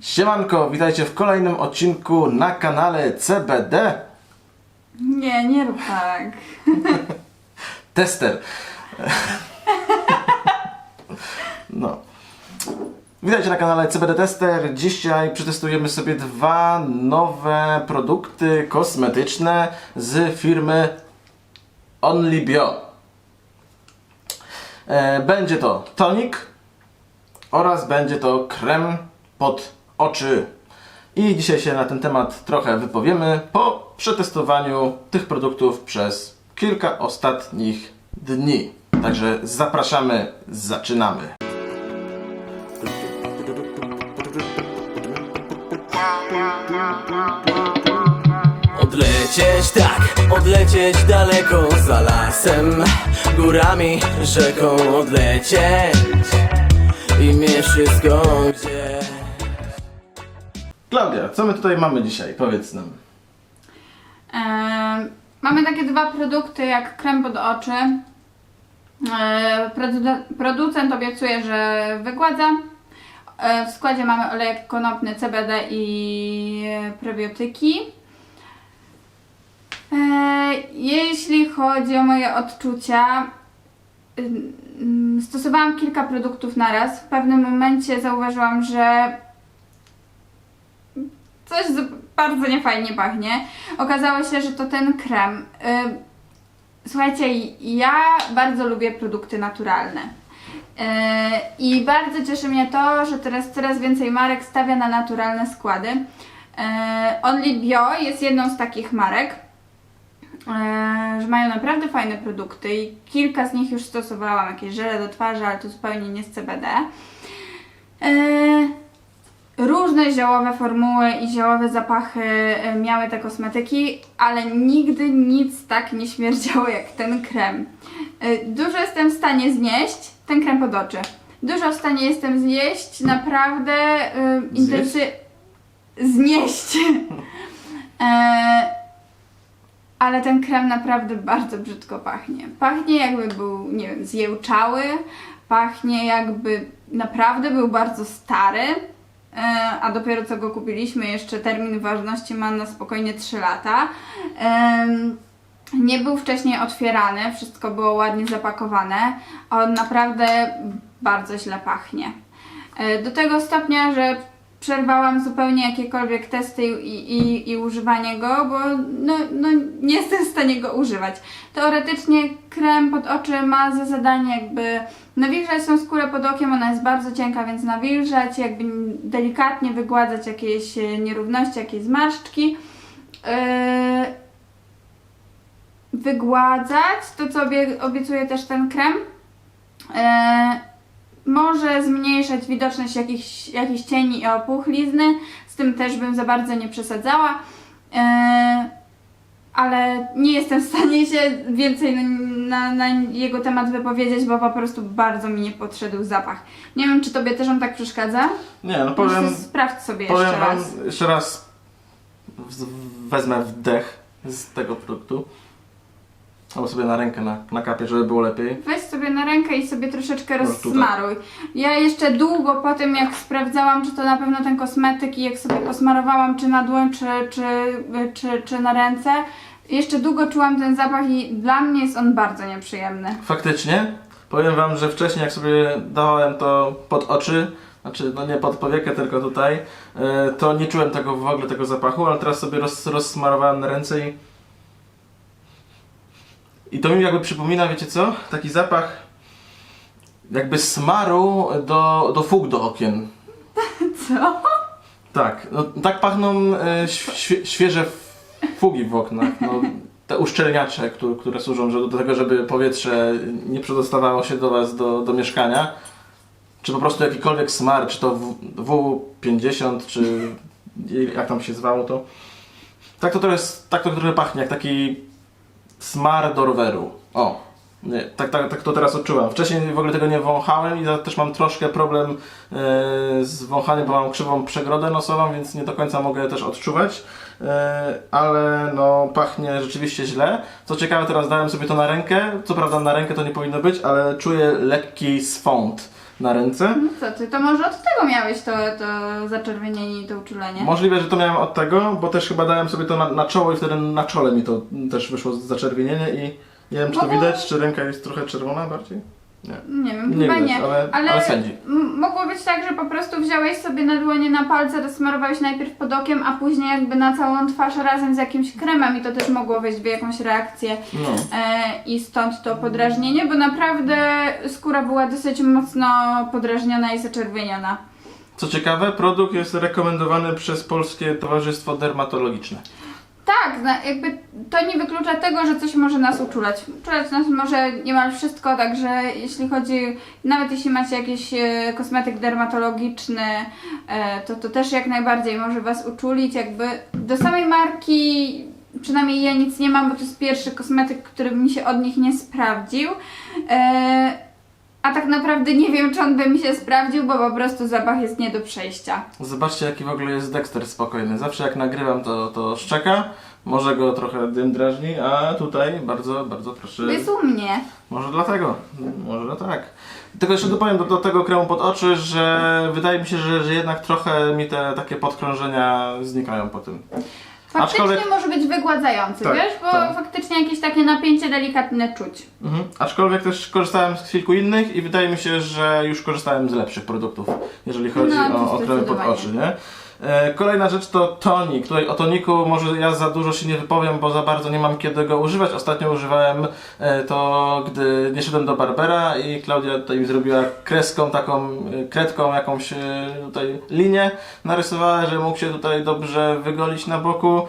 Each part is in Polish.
Siemanko, witajcie w kolejnym odcinku na kanale CBD Nie, nie rób tak. Tester. No. Witajcie na kanale CBD Tester. Dzisiaj przetestujemy sobie dwa nowe produkty kosmetyczne z firmy Only Bio. E, Będzie to tonik oraz będzie to krem pod oczy. I dzisiaj się na ten temat trochę wypowiemy po przetestowaniu tych produktów przez kilka ostatnich dni. Także zapraszamy, zaczynamy. Odlecieć tak, odlecieć daleko za lasem, górami, rzeką odlecieć i mieć wszystko gdzie Klaudia, co my tutaj mamy dzisiaj? Powiedz nam. Mamy takie dwa produkty jak krem pod oczy. Produ- producent obiecuje, że wygładza. W składzie mamy olejek konopny, CBD i probiotyki. Jeśli chodzi o moje odczucia, stosowałam kilka produktów naraz. W pewnym momencie zauważyłam, że coś bardzo niefajnie pachnie. Okazało się, że to ten krem. Słuchajcie, ja bardzo lubię produkty naturalne. Yy, I bardzo cieszy mnie to, że teraz coraz więcej marek stawia na naturalne składy. Yy, Only Bio jest jedną z takich marek, yy, że mają naprawdę fajne produkty i kilka z nich już stosowałam, jakieś żele do twarzy, ale to zupełnie nie z CBD. Różne ziołowe formuły i ziołowe zapachy e, miały te kosmetyki, ale nigdy nic tak nie śmierdziało jak ten krem. E, Dużo jestem w stanie znieść ten krem pod oczy. Dużo w stanie jestem znieść, naprawdę e, intensy... Znieść. E, ale ten krem naprawdę bardzo brzydko pachnie. Pachnie jakby był, nie wiem, zjełczały, pachnie jakby naprawdę był bardzo stary, e, a dopiero co go kupiliśmy, jeszcze termin ważności ma na spokojnie 3 lata. Nie był wcześniej otwierany, wszystko było ładnie zapakowane, on naprawdę bardzo źle pachnie. E, Do tego stopnia, że przerwałam zupełnie jakiekolwiek testy i, i, i używanie go, bo no, no, nie jestem w stanie go używać. Teoretycznie krem pod oczy ma za zadanie jakby nawilżać tą skórę pod okiem, ona jest bardzo cienka, więc nawilżać, jakby delikatnie wygładzać jakieś e, nierówności, jakieś zmarszczki. Yy, wygładzać, to co obie, obiecuje też ten krem. Może zmniejszać widoczność jakichś, jakichś cieni i opuchlizny, z tym też bym za bardzo nie przesadzała. E, ale nie jestem w stanie się więcej na, na, na jego temat wypowiedzieć, bo po prostu bardzo mi nie podszedł zapach. Nie wiem, czy tobie też on tak przeszkadza? Nie, no powiem, Muszę sprawdź sobie powiem jeszcze wam, raz. jeszcze raz wezmę wdech z tego produktu. Albo sobie na rękę na, na kapie, żeby było lepiej. Weź sobie na rękę i sobie troszeczkę No, tutaj. rozsmaruj. Ja jeszcze długo po tym, jak sprawdzałam, czy to na pewno ten kosmetyk i jak sobie posmarowałam, czy na dłoń, czy, czy, czy, czy na ręce, jeszcze długo czułam ten zapach i dla mnie jest on bardzo nieprzyjemny. Faktycznie, powiem wam, że wcześniej jak sobie dawałem to pod oczy, znaczy no nie pod powiekę, tylko tutaj, e, to nie czułem tego w ogóle tego zapachu, ale teraz sobie roz, rozsmarowałem na ręce i i to mi jakby przypomina, wiecie co? Taki zapach jakby smaru do, do fug do okien. Co? Tak, no, tak pachną e, świe, świeże fugi w oknach. No, te uszczelniacze, które, które służą że- do tego, żeby powietrze nie przedostawało się do Was do, do mieszkania. Czy po prostu jakikolwiek smar, czy to W- W50, czy jak tam się zwało to. Tak to, to jest, tak to trochę pachnie, jak taki smar do roweru. O, nie, tak, tak, tak to teraz odczułam. Wcześniej w ogóle tego nie wąchałem i też mam troszkę problem e, z wąchaniem, bo mam krzywą przegrodę nosową, więc nie do końca mogę też odczuwać. E, ale no pachnie rzeczywiście źle. Co ciekawe, teraz dałem sobie to na rękę. Co prawda na rękę to nie powinno być, ale czuję lekki swąd. Na ręce. No co ty, to może od tego miałeś to, to zaczerwienienie i to uczulenie? Możliwe, że to miałem od tego, bo też chyba dałem sobie to na, na czoło i wtedy na czole mi to też wyszło zaczerwienienie i nie wiem czy to Mogło- widać, czy ręka jest trochę czerwona bardziej? Nie wiem, Nie chyba widać, nie. ale- ale sędzi. m- mogło być tak, że po prostu wziąłeś sobie na dłonie na palce, rozsmarowałeś najpierw pod okiem, a później jakby na całą twarz razem z jakimś kremem i to też mogło wejść w jakąś reakcję No. e, i stąd to podrażnienie, bo naprawdę skóra była dosyć mocno podrażniona i zaczerwieniona. Co ciekawe, produkt jest rekomendowany przez Polskie Towarzystwo Dermatologiczne. Tak, na- jakby to nie wyklucza tego, że coś może nas uczulać. Uczulać nas może niemal wszystko, także jeśli chodzi, nawet jeśli macie jakiś e, kosmetyk dermatologiczny, e, to to też jak najbardziej może Was uczulić. Jakby do samej marki, przynajmniej ja nic nie mam, bo to jest pierwszy kosmetyk, który mi się od nich nie sprawdził. A tak naprawdę nie wiem, czy on by mi się sprawdził, bo po prostu zapach jest nie do przejścia. Zobaczcie jaki w ogóle jest Dexter spokojny. Zawsze jak nagrywam to, to szczeka, może go trochę dym drażni, a tutaj bardzo, bardzo proszę. Jest u mnie. Może dlatego, może tak. Tylko jeszcze dopowiem do, do tego kremu pod oczy, że wydaje mi się, że, że jednak trochę mi te takie podkrążenia znikają po tym. Faktycznie Aczkolwiek- może być wygładzający, Tak, wiesz, bo tak. faktycznie jakieś takie napięcie delikatne czuć. Mhm. Aczkolwiek też korzystałem z kilku innych i wydaje mi się, że już korzystałem z lepszych produktów, jeżeli chodzi No, to o, o kremy pod zdecydowanie. oczy, nie? E, Kolejna rzecz to tonik. Tutaj o toniku może ja za dużo się nie wypowiem, bo za bardzo nie mam kiedy go używać. Ostatnio używałem e, to, gdy nie szedłem do Barbera i Klaudia tutaj mi zrobiła kreską, taką e, kredką jakąś tutaj linię narysowała, że mógł się tutaj dobrze wygolić na boku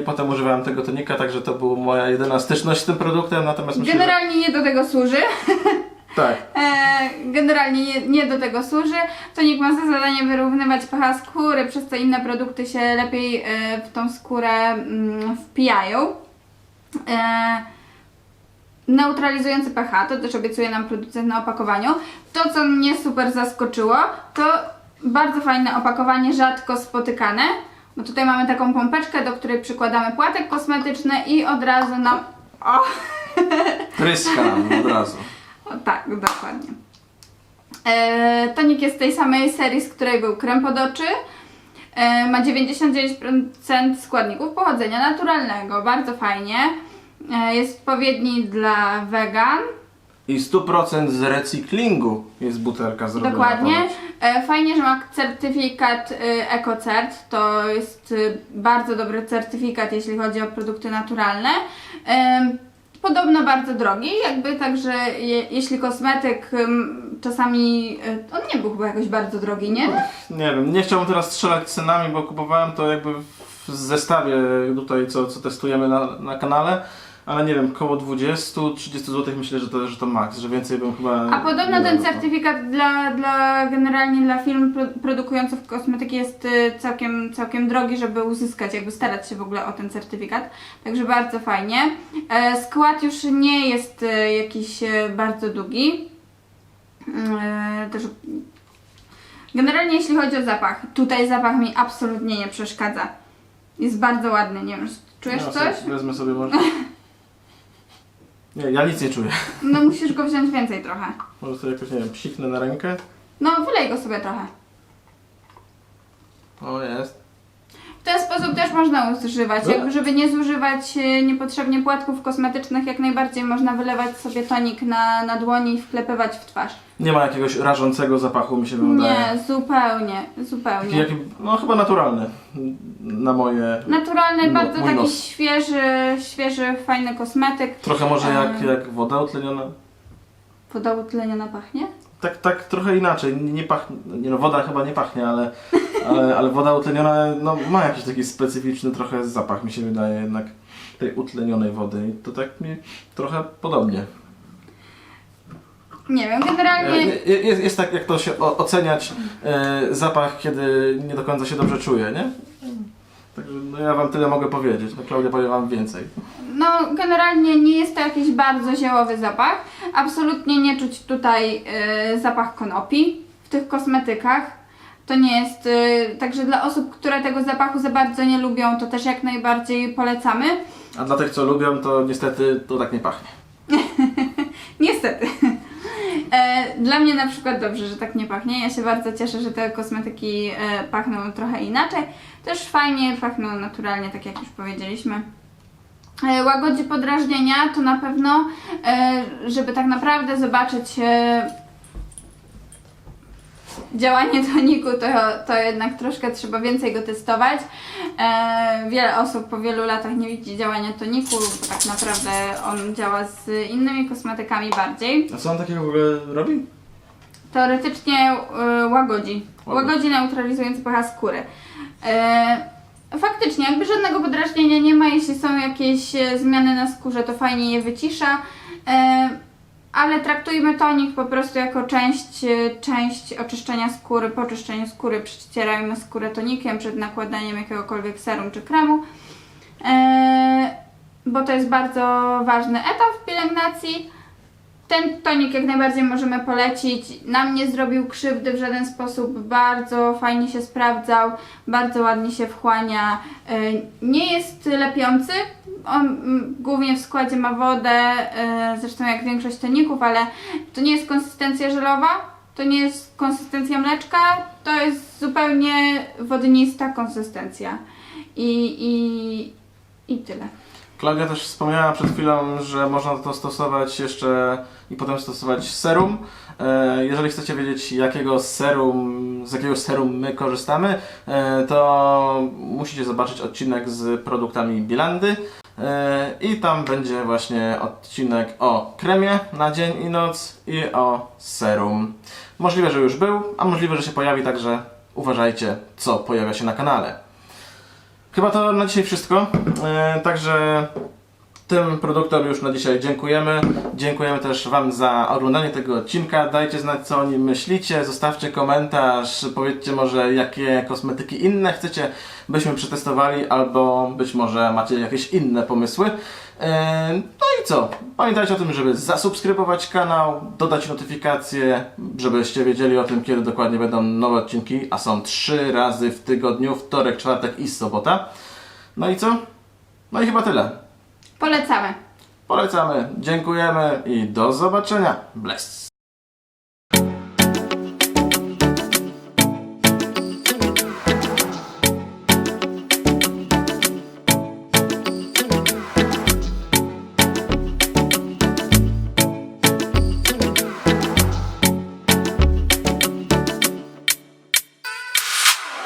i potem używałem tego tonika, także to była moja jedyna styczność z tym produktem, natomiast myślę, że... Generalnie nie do tego służy. Tak. E, generalnie nie, nie do tego służy. Tonik ma za zadanie wyrównywać pH skóry, przez co inne produkty się lepiej e, w tą skórę mm, wpijają. E, neutralizujący pH, to też obiecuje nam producent na opakowaniu. To, co mnie super zaskoczyło, to bardzo fajne opakowanie, rzadko spotykane. Bo tutaj mamy taką pompeczkę, do której przykładamy płatek kosmetyczny i od razu nam... O! Tryska nam od razu. O, tak, dokładnie. E, tonik jest tej samej serii, z której był krem pod oczy. E, ma 99% składników pochodzenia naturalnego, bardzo fajnie. E, jest odpowiedni dla wegan, I 100% z recyklingu jest butelka zrobiona. dokładnie. E, fajnie, że ma certyfikat y, EcoCert, to jest y, bardzo dobry certyfikat, jeśli chodzi o produkty naturalne. Em, Podobno bardzo drogi, jakby także je, jeśli kosmetyk czasami, y, on nie był chyba jakoś bardzo drogi, nie? Nie wiem, nie chciałbym teraz strzelać cenami, bo kupowałem to jakby w zestawie tutaj, co, co testujemy na, na kanale. Ale nie wiem, koło 20-30 zł myślę, że to, że to maks, że więcej bym chyba. A podobno nie ten certyfikat dla, dla generalnie dla firm pro, produkujących kosmetyki jest y, całkiem, całkiem drogi, żeby uzyskać, jakby starać się w ogóle o ten certyfikat. Także bardzo fajnie. E, skład już nie jest y, jakiś y, bardzo długi. E, też generalnie jeśli chodzi o zapach, tutaj zapach mi absolutnie nie przeszkadza. Jest bardzo ładny, nie wiem, czujesz Ja coś? Wezmę sobie może. Nie, ja nic nie czuję. No musisz go wziąć więcej trochę. Może sobie jakoś, nie wiem, psiknę na rękę. No wylej go sobie trochę. O, jest. Też można używać, No. jakby żeby nie zużywać e, niepotrzebnie płatków kosmetycznych, jak najbardziej można wylewać sobie tonik na, na dłoni i wklepywać w twarz. Nie ma jakiegoś rażącego zapachu, mi się wydaje. Nie, zupełnie, Taki, zupełnie. jaki, no chyba naturalny. Na moje. Naturalny, No, bardzo mój taki nos. świeży, świeży, fajny kosmetyk. Trochę może jak, jak woda utleniona. Woda utleniona pachnie? Tak, tak trochę inaczej. Nie, nie pachnie. Nie no, woda chyba nie pachnie, ale, ale, ale woda utleniona no, ma jakiś taki specyficzny trochę zapach, mi się wydaje jednak tej utlenionej wody. I to tak mi trochę podobnie. Nie wiem, E, generalnie... je- Jest, jest tak, jak to się o, oceniać e, zapach, kiedy nie do końca się dobrze czuje, nie? Także no, ja wam tyle mogę powiedzieć. No, Klaudia powie wam więcej. No, generalnie nie jest to jakiś bardzo ziołowy zapach. Absolutnie nie czuć tutaj y, zapach konopi w tych kosmetykach. To nie jest. Y, także dla osób, które tego zapachu za bardzo nie lubią, to też jak najbardziej polecamy. A dla tych, co lubią, to niestety to tak nie pachnie. Niestety. E, Dla mnie na przykład dobrze, że tak nie pachnie. Ja się bardzo cieszę, że te kosmetyki e, pachną trochę inaczej. Też fajnie pachną naturalnie, tak jak już powiedzieliśmy. E, Łagodzi podrażnienia to na pewno, e, żeby tak naprawdę zobaczyć e, działanie toniku, to, to jednak troszkę trzeba więcej go testować. E, wiele osób po wielu latach nie widzi działania toniku, bo tak naprawdę on działa z innymi kosmetykami bardziej. A co on takiego w ogóle robi? Teoretycznie y, łagodzi. Łagodzi. Łagodzi neutralizując pH skóry. E, faktycznie, jakby żadnego podrażnienia nie ma, jeśli są jakieś e, zmiany na skórze, to fajnie je wycisza. E, ale traktujmy tonik po prostu jako część, e, część oczyszczenia skóry. Po oczyszczeniu skóry przecierajmy skórę tonikiem przed nakładaniem jakiegokolwiek serum czy kremu. E, bo to jest bardzo ważny etap w pielęgnacji. Ten tonik jak najbardziej możemy polecić. Nam nie zrobił krzywdy w żaden sposób. Bardzo fajnie się sprawdzał, bardzo ładnie się wchłania. E, Nie jest lepiący. On głównie w składzie ma wodę, e, zresztą jak większość toników, ale to nie jest konsystencja żelowa. To nie jest konsystencja mleczka, to jest zupełnie wodnista konsystencja. I, i, i tyle. Klaudia też wspomniała przed chwilą, że można to stosować jeszcze i potem stosować serum. E, Jeżeli chcecie wiedzieć, jakiego serum, z jakiego serum my korzystamy, e, to musicie zobaczyć odcinek z produktami Bilandy. E, I tam będzie właśnie odcinek o kremie na dzień i noc i o serum. Możliwe, że już był, a możliwe, że się pojawi, także uważajcie, co pojawia się na kanale. Chyba to na dzisiaj wszystko. E, także tym produktom już na dzisiaj dziękujemy. Dziękujemy też Wam za oglądanie tego odcinka. Dajcie znać, co o nim myślicie. Zostawcie komentarz. Powiedzcie może, jakie kosmetyki inne chcecie, byśmy przetestowali, albo być może macie jakieś inne pomysły. E, No i co? Pamiętajcie o tym, żeby zasubskrybować kanał, dodać notifikacje, żebyście wiedzieli o tym, kiedy dokładnie będą nowe odcinki, a są trzy razy w tygodniu, wtorek, czwartek i sobota. No i co? No i chyba tyle. Polecamy. Polecamy, dziękujemy i do zobaczenia. Bless.